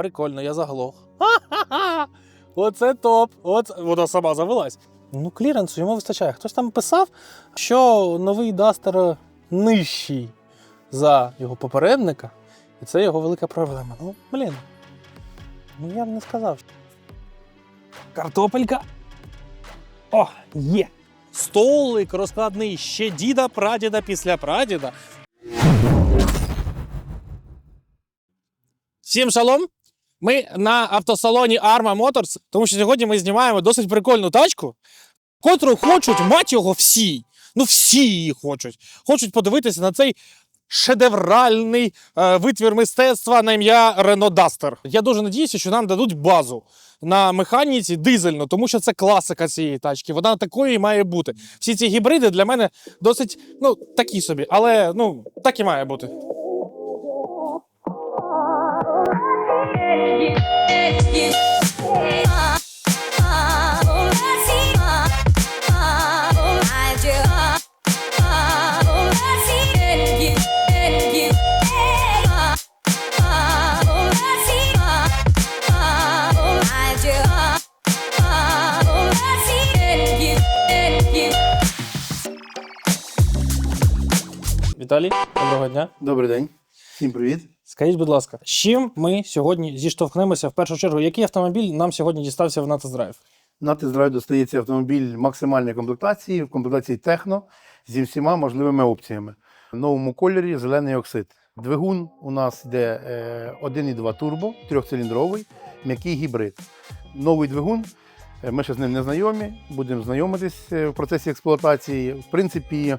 Прикольно, я заглох. Ха-ха-ха! Оце топ. От вона сама завелась. Ну, кліренсу йому вистачає. Хтось там писав, що новий Дастер нижчий за його попередника, і це його велика проблема. Ну, блін. Ну я б не сказав. Картопелька. О, є! Столик розкладний ще діда, прадіда після прадіда. Всім шалом! Ми на автосалоні Arma Motors, тому що сьогодні ми знімаємо досить прикольну тачку, котру хочуть, мать його, всі. Ну, всі її хочуть. Хочуть подивитися на цей шедевральний е, витвір мистецтва на ім'я Renault Duster. Я дуже надіюся, що нам дадуть базу на механіці дизельну, тому що це класика цієї тачки. Вона такою і має бути. Всі ці гібриди для мене досить ну, такі собі, але ну, так і має бути. Віталій, доброго дня. Добрий день, всім привіт. Скажіть, будь ласка, з чим ми сьогодні зіштовхнемося в першу чергу? Який автомобіль нам сьогодні дістався в на тест-драйв? На тест-драйв достається автомобіль максимальної комплектації, в комплектації техно зі всіма можливими опціями. В новому кольорі зелений оксид. Двигун у нас йде е, 1,2 турбо, трьохциліндровий, м'який гібрид. Новий двигун. е, Ми ще з ним не знайомі, будемо знайомитись е, в процесі експлуатації. В принципі,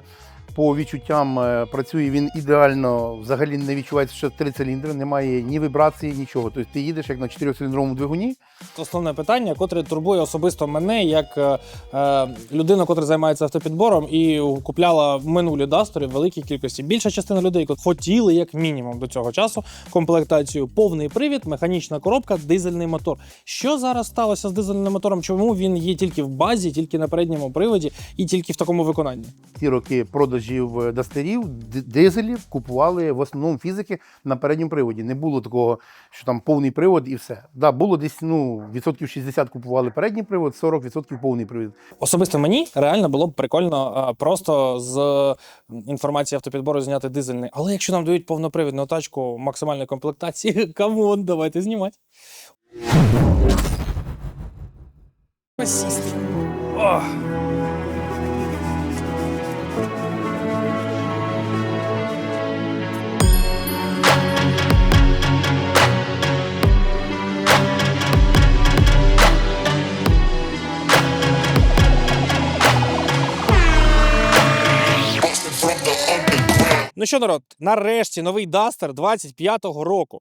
по відчуттям е, працює він ідеально, взагалі не відчувається, що три циліндри, немає ні вібрації, нічого. Тобто ти їдеш як на 4-циліндровому двигуні, Основне питання, котре турбує особисто мене як е, е, людину, котра займається автопідбором і купляла минулі дастери в великій кількості. Більша частина людей хотіли, як мінімум, до цього часу комплектацію повний привід, механічна коробка, дизельний мотор. Що зараз сталося з дизельним мотором? Чому він є тільки в базі, тільки на передньому приводі і тільки в такому виконанні? ті роки продажів е, дастерів, дизелів купували в основному фізики на передньому приводі. Не було такого, що там повний привод і все. Да, було десь ну, відсотків 60 купували передній привод, 40% повний привід. Особисто мені реально було б прикольно просто з інформації автопідбору зняти дизельний. Але якщо нам дають повнопривідну тачку максимальної комплектації, камон, давайте знімати. Сісти. Ох. Ну що, народ, нарешті новий Дастер 25-го року.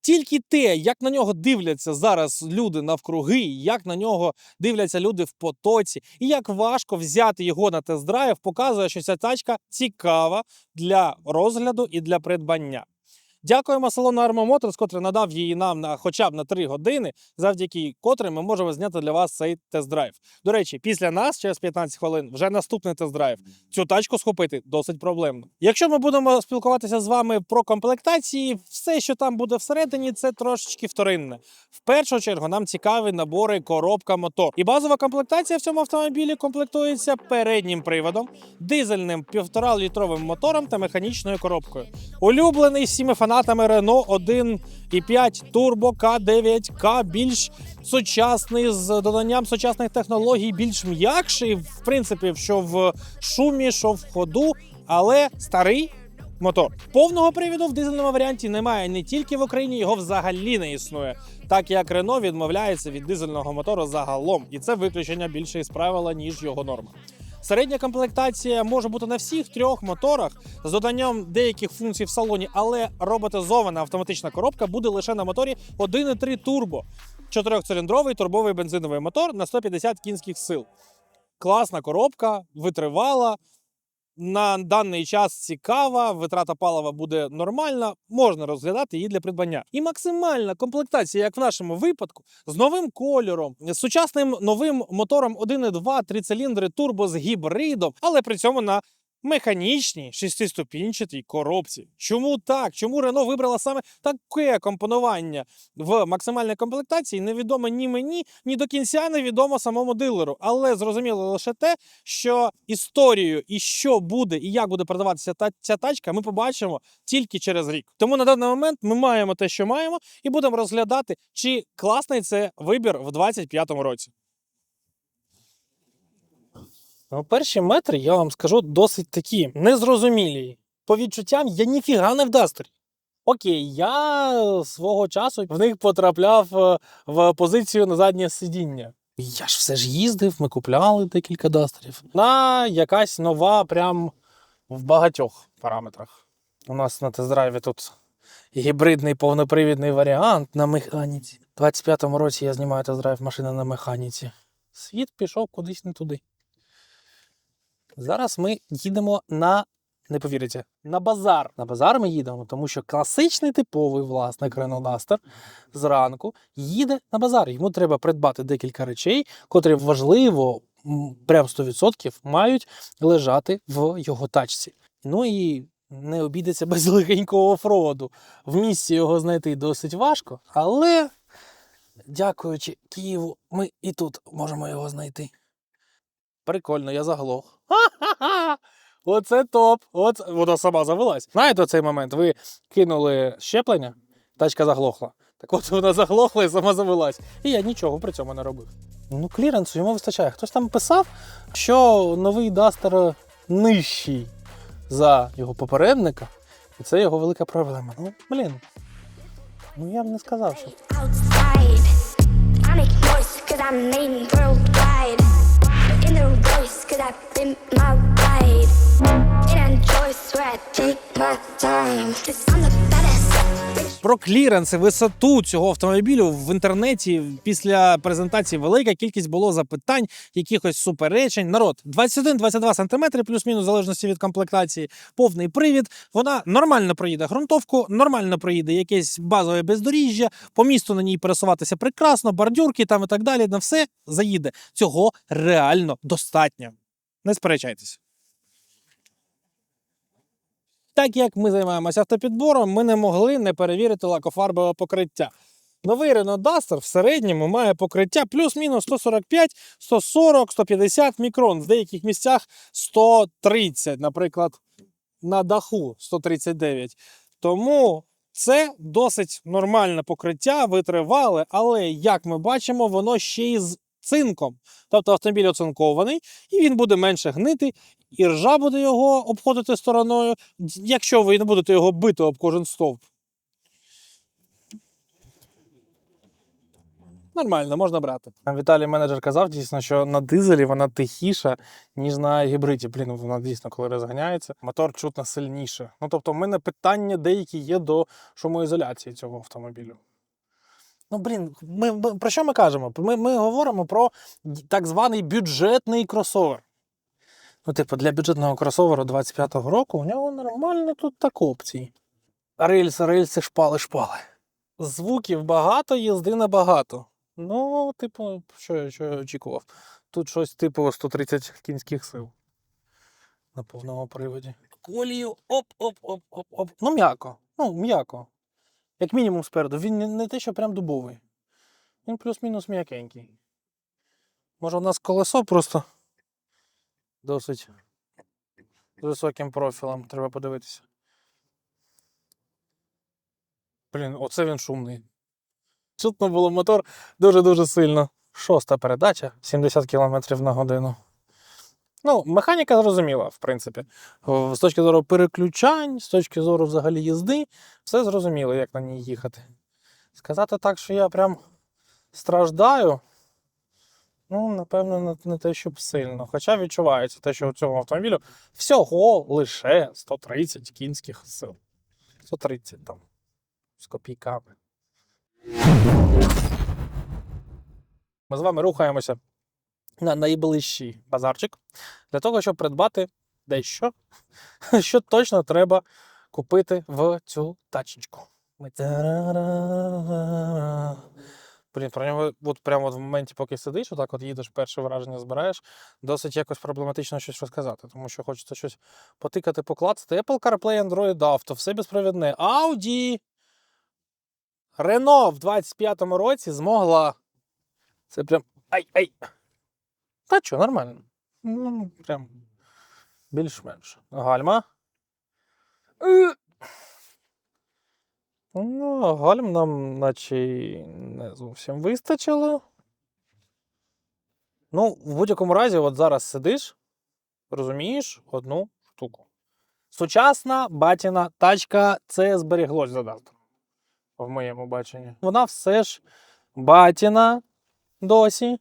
Тільки те, як на нього дивляться зараз люди навкруги, як на нього дивляться люди в потоці, і як важко взяти його на тест-драйв, показує, що ця тачка цікава для розгляду і для придбання. Дякуємо салону Arma Motors, котрий надав її нам на хоча б на 3 години, завдяки котрій ми можемо зняти для вас цей тест-драйв. До речі, після нас, через 15 хвилин, вже наступний тест-драйв. Цю тачку схопити досить проблемно. Якщо ми будемо спілкуватися з вами про комплектації, все, що там буде всередині, це трошечки вторинне. В першу чергу нам цікаві набори коробка мотор. І базова комплектація в цьому автомобілі комплектується переднім приводом, дизельним 1,5-літровим мотором та механічною коробкою. Улюблений всіми фанатами Renault 1,5 Turbo K9K, більш сучасний з доданням сучасних технологій, більш м'якший, в принципі, що в шумі, що в ходу, але старий. Мотор повного привіду в дизельному варіанті немає не тільки в Україні, його взагалі не існує, так як Renault відмовляється від дизельного мотору загалом, і це виключення більше із правила ніж його норма. Середня комплектація може бути на всіх трьох моторах з доданням деяких функцій в салоні, але роботизована автоматична коробка буде лише на моторі 1,3 турбо. Чотирьохциліндровий турбовий бензиновий мотор на 150 кінських сил. Класна коробка, витривала. На даний час цікава, витрата палива буде нормальна, можна розглядати її для придбання. І максимальна комплектація, як в нашому випадку, з новим кольором, з сучасним новим мотором 1,2 3 циліндри турбо з гібридом, але при цьому на механічній шестиступінчатій коробці. Чому так? Чому Рено вибрала саме таке компонування в максимальній комплектації? Невідомо ні мені, ні до кінця невідомо самому дилеру. Але зрозуміло лише те, що історію і що буде, і як буде продаватися та ця тачка, ми побачимо тільки через рік. Тому на даний момент ми маємо те, що маємо, і будемо розглядати, чи класний це вибір в 25-му році. Ну, перші метри, я вам скажу, досить такі незрозумілі. По відчуттям я ніфіга не в Дастері. Окей, я свого часу в них потрапляв е, в позицію на заднє сидіння. Я ж все ж їздив, ми купляли декілька дастерів. На якась нова, прям в багатьох параметрах. У нас на тест-драйві тут гібридний повнопривідний варіант на механіці. У 25-му році я знімаю тест-драйв машини на механіці. Світ пішов кудись не туди. Зараз ми їдемо на. Не повірите, на базар. На базар ми їдемо, тому що класичний типовий власник Renault Duster зранку їде на базар. Йому треба придбати декілька речей, котрі важливо, прям 100% мають лежати в його тачці. Ну і не обійдеться без легенького офроду. В місті його знайти досить важко, але дякуючи Києву, ми і тут можемо його знайти. Прикольно, я заглох. Ха-ха-ха! Оце топ. Оце... Вона сама завелась. Знаєте цей момент? Ви кинули щеплення, тачка заглохла. Так от вона заглохла і сама завелась. І я нічого при цьому не робив. Ну, кліренсу йому вистачає. Хтось там писав, що новий Дастер нижчий за його попередника, і це його велика проблема. Ну, блін. Ну я б не сказав, що. outside. I make noise cause I'm named worldwide. In the 'Cause could have been my wife. It ain't choice where I take my time. Cause I'm the better Про кліренс висоту цього автомобілю в інтернеті після презентації велика кількість було запитань, якихось суперечень. Народ 21-22 см, плюс-мінус, в залежності від комплектації, повний привід. Вона нормально проїде ґрунтовку, нормально проїде якесь базове бездоріжжя, по місту на ній пересуватися прекрасно, бордюрки там і так далі. На все заїде. Цього реально достатньо. Не сперечайтеся. Так як ми займаємося автопідбором, ми не могли не перевірити лакофарбове покриття. Новий Renault Duster в середньому має покриття плюс-мінус 145, 140, 150 мікрон. В деяких місцях 130, наприклад, на даху 139. Тому це досить нормальне покриття, витривале, але як ми бачимо, воно ще й з цинком. Тобто автомобіль оцинкований, і він буде менше гнити, і ржа буде його обходити стороною, якщо ви не будете його бити об кожен стовп. Нормально, можна брати. Віталій менеджер казав дійсно, що на дизелі вона тихіша, ніж на гібриді. Блін, вона дійсно, коли розганяється, мотор чутно сильніше. Ну тобто, в мене питання деякі є до шумоізоляції цього автомобілю. Ну, блін, ми, ми про що ми кажемо? Ми, ми говоримо про так званий бюджетний кросовер. Ну, типу, для бюджетного кросоверу 25-го року у нього нормально тут так опції. Рельси, рельси, шпали, шпали. Звуків багато, їзди небагато. Ну, типу, що, я- що я очікував? Тут щось типу 130 кінських сил на повному приводі. Колію, оп-оп-оп-оп-оп. Ну, м'яко. Ну, м'яко. Як мінімум спереду. Він не, не те, що прям дубовий. Він плюс-мінус м'якенький. Може, у нас колесо просто досить з високим профілем. Треба подивитися. Блін, оце він шумний. Чутно було мотор дуже-дуже сильно. Шоста передача 70 км на годину. Ну, механіка зрозуміла, в принципі. З точки зору переключань, з точки зору взагалі їзди, все зрозуміло, як на ній їхати. Сказати так, що я прям страждаю, ну, напевно, не, те, щоб сильно. Хоча відчувається те, що у цього автомобілю всього лише 130 кінських сил. 130 там з копійками. Ми з вами рухаємося на найближчий базарчик для того, щоб придбати дещо, що точно треба купити в цю тачечку. Блін, про нього от прямо от в моменті, поки сидиш, отак от їдеш, перше враження збираєш, досить якось проблематично щось розказати, тому що хочеться щось потикати, поклацати. Apple CarPlay, Android Auto, все безпровідне. Audi. Renault в 25-му році змогла. Це прям. Ай-ай. Та що, нормально. Ну, прям більш-менш. Гальма. Ну, гальм нам, наче не зовсім вистачило. Ну, в будь-якому разі, от зараз сидиш, розумієш одну штуку. Сучасна батіна тачка це зберіглось за. В моєму баченні. Вона все ж батіна досі.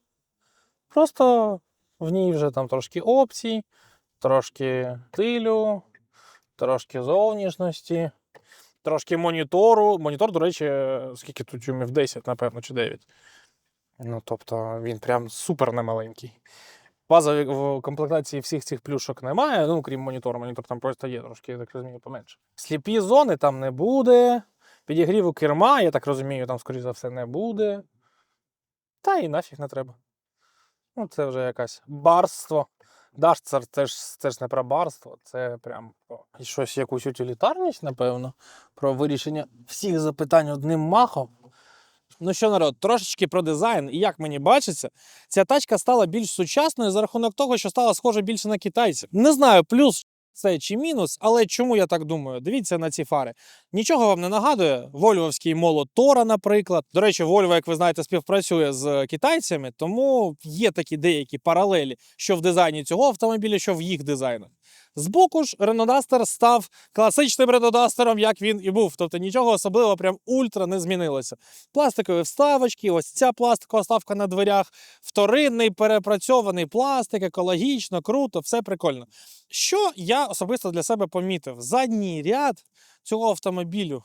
Просто в ній вже там трошки опцій, трошки стилю, трошки зовнішності, трошки монітору. Монітор, до речі, скільки тут дюймів 10, напевно, чи 9. Ну, тобто він прям супер немаленький. Базові в комплектації всіх цих плюшок немає, ну, крім монітору. Монітор там просто є трошки, я так розумію, поменше. Сліпі зони там не буде. Підігріву керма, я так розумію, там, скоріш за все, не буде. Та і нафіг не треба. Ну, це вже якась барство. Даш, це, це, ж, це ж не про барство, це прям про щось, якусь утилітарність, напевно, про вирішення всіх запитань одним махом. Ну що, народ, трошечки про дизайн, і як мені бачиться, ця тачка стала більш сучасною за рахунок того, що стала схожа більше на китайців. Не знаю, плюс це чи мінус, але чому я так думаю? Дивіться на ці фари. Нічого вам не нагадує. Вольвовський молот Тора, наприклад. До речі, Вольва, як ви знаєте, співпрацює з китайцями, тому є такі деякі паралелі, що в дизайні цього автомобіля, що в їх дизайнах. Збоку ж Duster став класичним Duster, як він і був. Тобто нічого особливо прям ультра не змінилося. Пластикові вставочки, ось ця пластикова вставка на дверях, вторинний перепрацьований пластик, екологічно, круто, все прикольно. Що я особисто для себе помітив? Задній ряд цього автомобілю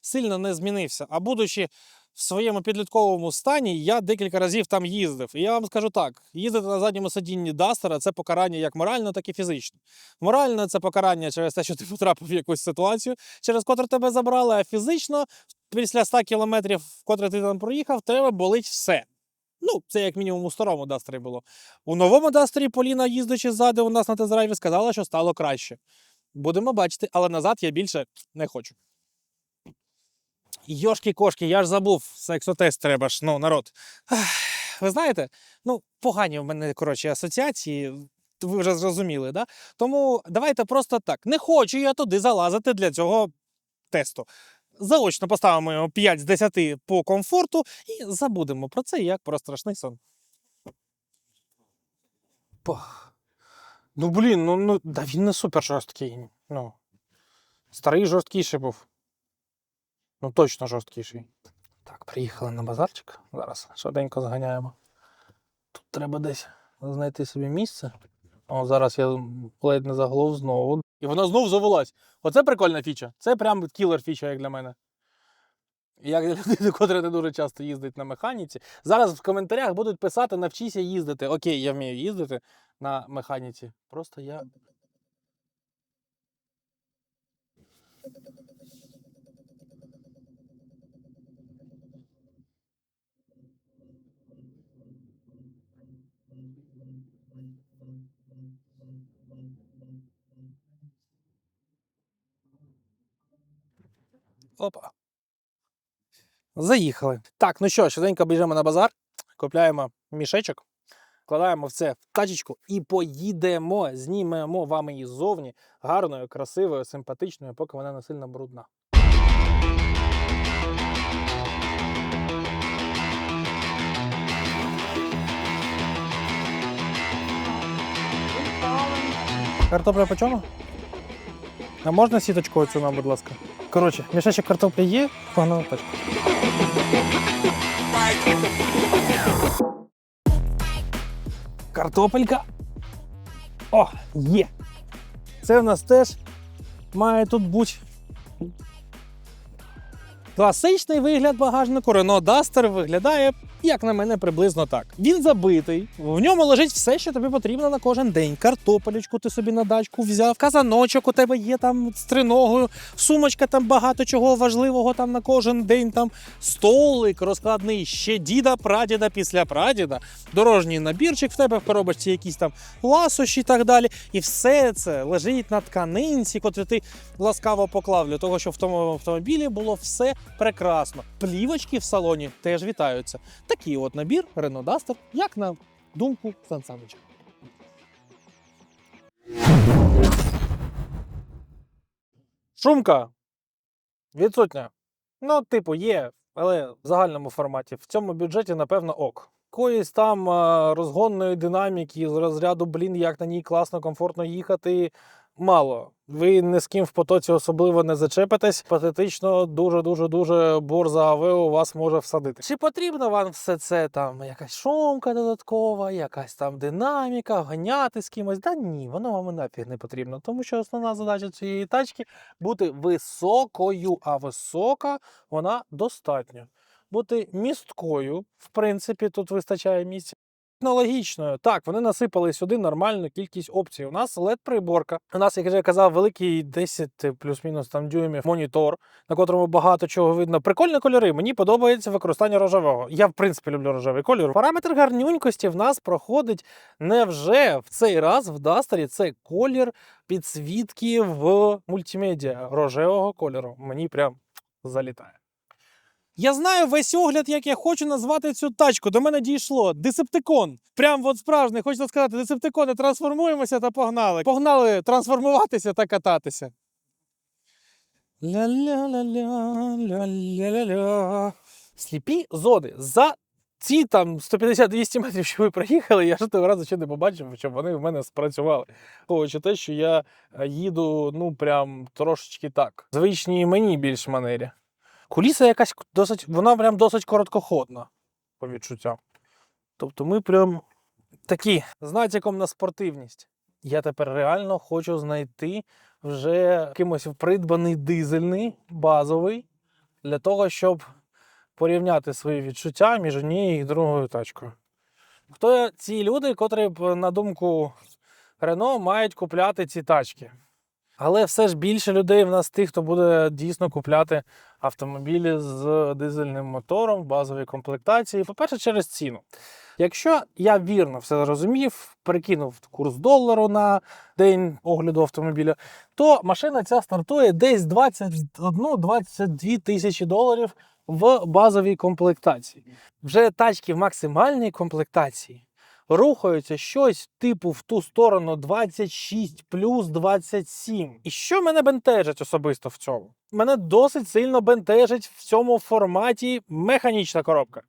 сильно не змінився. А будучи в своєму підлітковому стані, я декілька разів там їздив. І я вам скажу так: їздити на задньому сидінні Дастера це покарання як морально, так і фізично. Морально це покарання через те, що ти потрапив в якусь ситуацію, через котру тебе забрали, а фізично, після 100 кілометрів, котре ти там проїхав, тебе болить все. Ну, це як мінімум у старому Дастері було. У новому Дастері Поліна, їздячи ззади, у нас на тест-драйві, сказала, що стало краще. Будемо бачити, але назад я більше не хочу. Йошки-кошки, я ж забув, сексотест треба ж, ну, народ. Ви знаєте, ну, погані в мене, коротше, асоціації, ви вже зрозуміли, да? Тому давайте просто так. Не хочу я туди залазити для цього тесту. Заочно поставимо йому 5 з 10 по комфорту і забудемо про це як про страшний сон. Пах. Ну, блін, ну, ну да він не супер жорсткий. Ну, старий жорсткіший був. Ну, точно жорсткіший. Так, приїхали на базарчик. Зараз швиденько зганяємо. Тут треба десь знайти собі місце. О, зараз я ледь не заглов знову. І вона знов завелась. Оце прикольна фіча. Це прям кілер фіча, як для мене. Як для людини, котра не дуже часто їздить на механіці. Зараз в коментарях будуть писати навчися їздити. Окей, я вмію їздити на механіці. Просто я. Опа. Заїхали. Так, ну що, швиденько біжимо на базар, купляємо мішечок, вкладаємо все в тачечку і поїдемо. Знімемо вам її ззовні гарною, красивою, симпатичною, поки вона не сильно брудна. Картопля по чому? А можна сіточку оцю нам, будь ласка? Коротше, мішечок картоплі є, погнали тачку. Картопелька. О, є. Це в нас теж має тут бути. Класичний вигляд багажнику Renault Duster виглядає, як на мене, приблизно так. Він забитий, в ньому лежить все, що тобі потрібно на кожен день. Картопелечку ти собі на дачку взяв, казаночок у тебе є там з триногою, сумочка там багато чого важливого там на кожен день. Там столик розкладний, ще діда, прадіда, після прадіда, дорожній набірчик в тебе в коробочці, якісь там ласощі і так далі. І все це лежить на тканинці, котру ти ласкаво поклав для того, щоб в тому автомобілі було все прекрасно. Плівочки в салоні теж вітаються. Такий от набір Renault Duster, як на думку Сан Санича. Шумка відсутня. Ну, типу, є, але в загальному форматі. В цьому бюджеті, напевно, ок. Якоїсь там розгонної динаміки з розряду, блін, як на ній класно, комфортно їхати. Мало. Ви ні з ким в потоці особливо не зачепитесь. Патетично, дуже дуже дуже борза АВ у вас може всадити. Чи потрібно вам все це там якась шумка додаткова, якась там динаміка, ганяти з кимось? Да ні, воно вам і нафіг не потрібно, тому що основна задача цієї тачки бути високою, а висока вона достатньо. Бути місткою, в принципі, тут вистачає місця. Технологічною. Так, вони насипали сюди нормальну кількість опцій. У нас LED-приборка. У нас, як я вже казав, великий 10 плюс-мінус там дюймів монітор, на котрому багато чого видно. Прикольні кольори. Мені подобається використання рожевого. Я, в принципі, люблю рожевий кольор. Параметр гарнюнькості в нас проходить невже в цей раз в Дастері це колір підсвітки в мультимедіа рожевого кольору. Мені прям залітає. Я знаю весь огляд, як я хочу назвати цю тачку. До мене дійшло. Десептикон. Прям от справжній, хочеться сказати, десептикони, трансформуємося та погнали. Погнали трансформуватися та кататися. Ля-ля-ля-ля-ля-ля-ля. Сліпі зони. За ці там 150-200 метрів, що ви проїхали, я жодного разу ще не побачив, щоб вони в мене спрацювали. Враховуючи те, що я е, їду, ну прям трошечки так. Звичній мені більш манері. Куліса якась досить, вона прям досить короткоходна, по відчуттям. Тобто ми прям такі з натяком на спортивність. Я тепер реально хочу знайти вже якимось придбаний дизельний, базовий, для того, щоб порівняти свої відчуття між однією і другою тачкою. Хто ці люди, котрі, на думку Рено, мають купляти ці тачки? Але все ж більше людей в нас тих, хто буде дійсно купляти автомобілі з дизельним мотором в базовій комплектації. По-перше, через ціну. Якщо я вірно все зрозумів, перекинув курс долару на день огляду автомобіля, то машина ця стартує десь 21-22 тисячі доларів в базовій комплектації. Вже тачки в максимальній комплектації рухаються щось типу в ту сторону 26 плюс 27. І що мене бентежить особисто в цьому? Мене досить сильно бентежить в цьому форматі механічна коробка.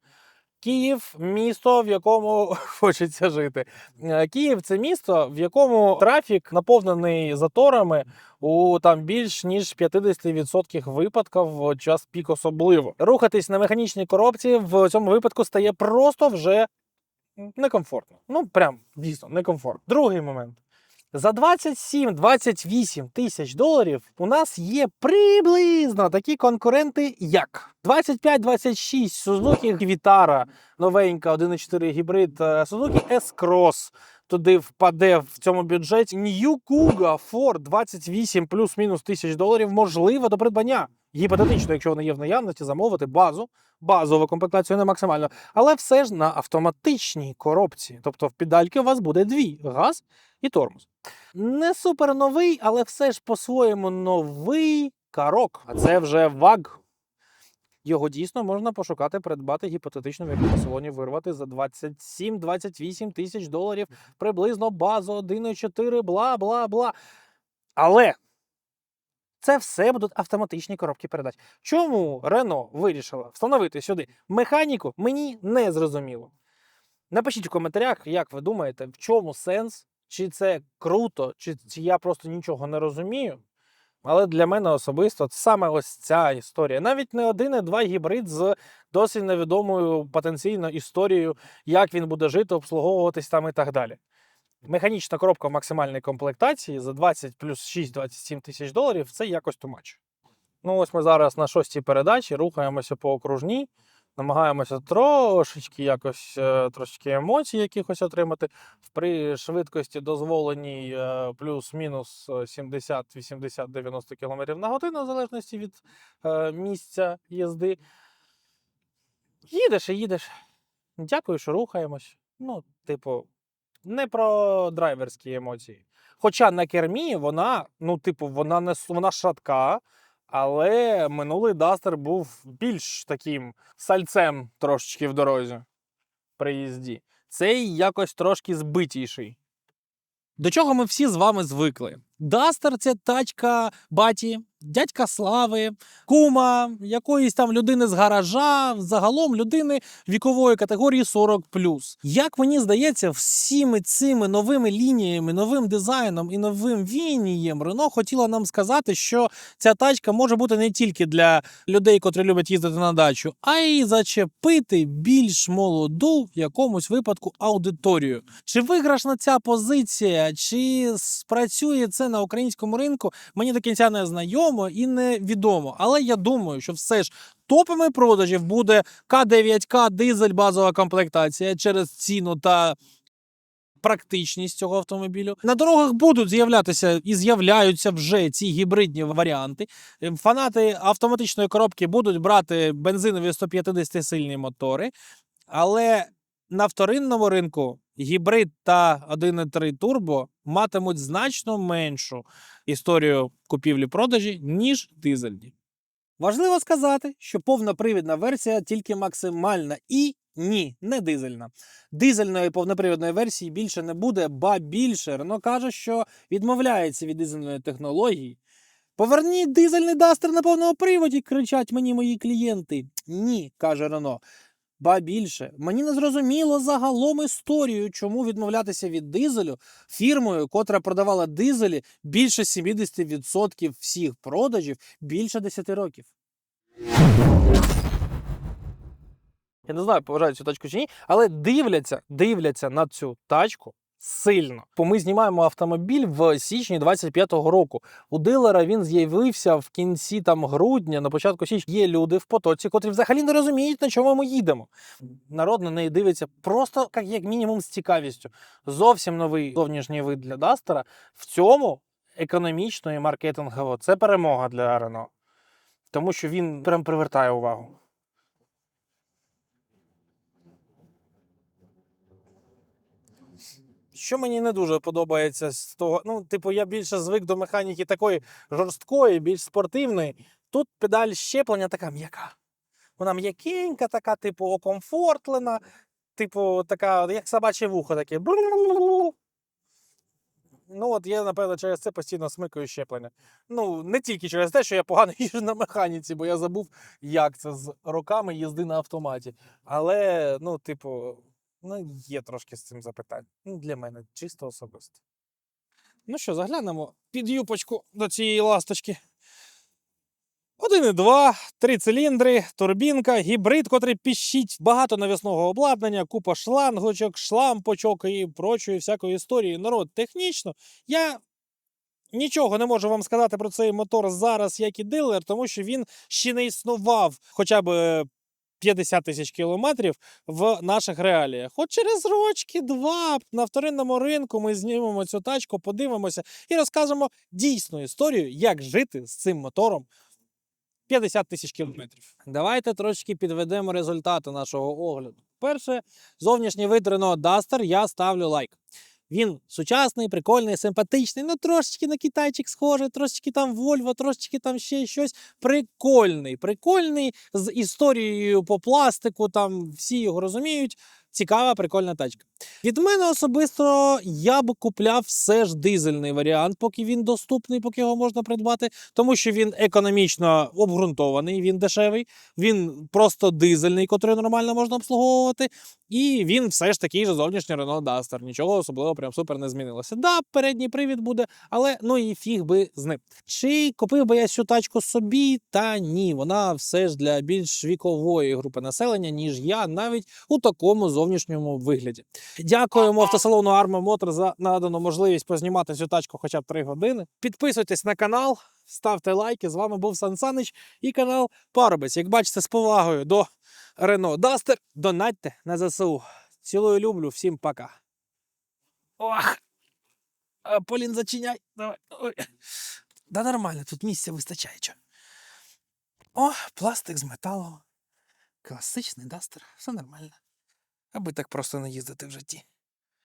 Київ місто, в якому хочеться жити. Е, Київ це місто, в якому трафік наповнений заторами у там більш ніж 50% випадків в час пік особливо. Рухатись на механічній коробці в цьому випадку стає просто вже некомфортно. Ну, прям дійсно некомфортно. Другий момент. За 27-28 тисяч доларів у нас є приблизно такі конкуренти, як 25-26 Suzuki Vitara, новенька 1.4 гібрид, е, Suzuki S-Cross. Туди впаде в цьому бюджеті New Kuga Ford 28 плюс-мінус тисяч доларів, можливо, до придбання. Гіпотетично, якщо вона є в наявності, замовити базу, базову комплектацію не максимально, але все ж на автоматичній коробці. Тобто в педальки у вас буде дві: газ і тормоз. Не супер новий, але все ж по-своєму новий карок. А це вже ВАГ. Його дійсно можна пошукати, придбати гіпотетично в якому салоні вирвати за 27-28 тисяч доларів, приблизно базу 1,4, бла бла бла. Але це все будуть автоматичні коробки передач. Чому Рено вирішила встановити сюди механіку, мені не зрозуміло. Напишіть у коментарях, як ви думаєте, в чому сенс, чи це круто, чи, чи я просто нічого не розумію. Але для мене особисто саме ось ця історія. Навіть не один, і два гібрид з досить невідомою потенційно історією, як він буде жити, обслуговуватись там і так далі. Механічна коробка в максимальній комплектації за 20 плюс 6-27 тисяч доларів це якось тумач. Ну, ось ми зараз на шостій передачі рухаємося по окружній, намагаємося трошечки якось е, трошечки емоцій якихось отримати. При швидкості дозволеній е, плюс-мінус е, 70, 80, 90 км на годину, в залежності від е, місця їзди. Їдеш і їдеш. Дякую, що рухаємось. Ну, типу, не про драйверські емоції. Хоча на кермі вона, ну, типу, вона не вона шатка, але минулий Дастер був більш таким сальцем трошечки в дорозі при їзді. Цей якось трошки збитіший. До чого ми всі з вами звикли? Дастер це тачка баті, дядька Слави, кума, якоїсь там людини з гаража, загалом людини вікової категорії 40 Як мені здається, всіми цими новими лініями, новим дизайном і новим віянням Рено хотіло нам сказати, що ця тачка може бути не тільки для людей, котрі люблять їздити на дачу, а й зачепити більш молоду в якомусь випадку аудиторію. Чи виграшна ця позиція, чи спрацює це на українському ринку, мені до кінця не знайомо і невідомо. Але я думаю, що все ж топами продажів буде К9К дизель базова комплектація через ціну та. Практичність цього автомобілю на дорогах будуть з'являтися і з'являються вже ці гібридні варіанти. Е, Фанати автоматичної коробки будуть брати бензинові 150-сильні мотори, але на вторинному ринку гібрид та 1.3 турбо матимуть значно меншу історію купівлі-продажі, ніж дизельні. Важливо сказати, що повнопривідна версія тільки максимальна і ні, не дизельна. Дизельної повнопривідної версії більше не буде, ба більше. Рено каже, що відмовляється від дизельної технології. Поверніть дизельний дастер на повному приводі, кричать мені мої клієнти. Ні, каже Рено. Ба більше, мені не зрозуміло загалом історію, чому відмовлятися від дизелю фірмою, котра продавала дизелі більше 70% всіх продажів більше 10 років. Я не знаю, поважають цю тачку чи ні, але дивляться, дивляться на цю тачку сильно. Бо ми знімаємо автомобіль в січні 25-го року. У дилера він з'явився в кінці там грудня, на початку січня. Є люди в потоці, котрі взагалі не розуміють, на чому ми їдемо. Народ на неї дивиться просто як, як мінімум з цікавістю. Зовсім новий зовнішній вид для Дастера. В цьому економічно і маркетингово це перемога для Рено. Тому що він прям привертає увагу. Що мені не дуже подобається з того, ну, типу, я більше звик до механіки такої жорсткої, більш спортивної. Тут педаль щеплення така м'яка. Вона м'якенька, така, типу, окомфортлена, типу, така, як собаче вухо таке. Ну, от я, напевно, через це постійно смикаю щеплення. Ну, не тільки через те, що я погано їжджу на механіці, бо я забув, як це з роками їзди на автоматі. Але, ну, типу, ну, є трошки з цим запитань. Ну, для мене чисто особисто. Ну що, заглянемо під юпочку до цієї ласточки. 1,2, три циліндри, турбінка, гібрид, котрий піщить, багато навісного обладнання, купа шлангочок, шлампочок і прочої всякої історії. Народ, технічно я нічого не можу вам сказати про цей мотор зараз, як і дилер, тому що він ще не існував хоча б е, 50 тисяч кілометрів в наших реаліях. От через рочки два на вторинному ринку ми знімемо цю тачку, подивимося і розкажемо дійсну історію, як жити з цим мотором 50 тисяч кілометрів. Давайте трошки підведемо результати нашого огляду. Перше, зовнішній вид Renault Duster я ставлю лайк. Він сучасний, прикольний, симпатичний, ну трошечки на китайчик схожий, трошечки там Вольво, трошечки там ще щось. Прикольний, прикольний, з історією по пластику, там всі його розуміють. Цікава, прикольна тачка. Від мене особисто я б купляв все ж дизельний варіант, поки він доступний, поки його можна придбати, тому що він економічно обґрунтований, він дешевий, він просто дизельний, котрий нормально можна обслуговувати. І він все ж такий же зовнішній Renault Duster. Нічого особливого прям супер не змінилося. Да, передній привід буде, але ну і фіг би з ним. Чи купив би я цю тачку собі? Та ні, вона все ж для більш вікової групи населення, ніж я, навіть у такому зовнішньому вигляді. Дякуємо автосалону Arma Motor за надану можливість познімати цю тачку хоча б 3 години. Підписуйтесь на канал, ставте лайки. З вами був Сан Санич і канал Парубець. Як бачите, з повагою до Рено Дастер, донатьте на ЗСУ. Цілую, люблю, всім пока. Ох! Полін, зачиняй. Давай. Ой. Да нормально, тут місця вистачає. Чо. О, пластик з металу. Класичний дастер, все нормально. Аби так просто не їздити в житті.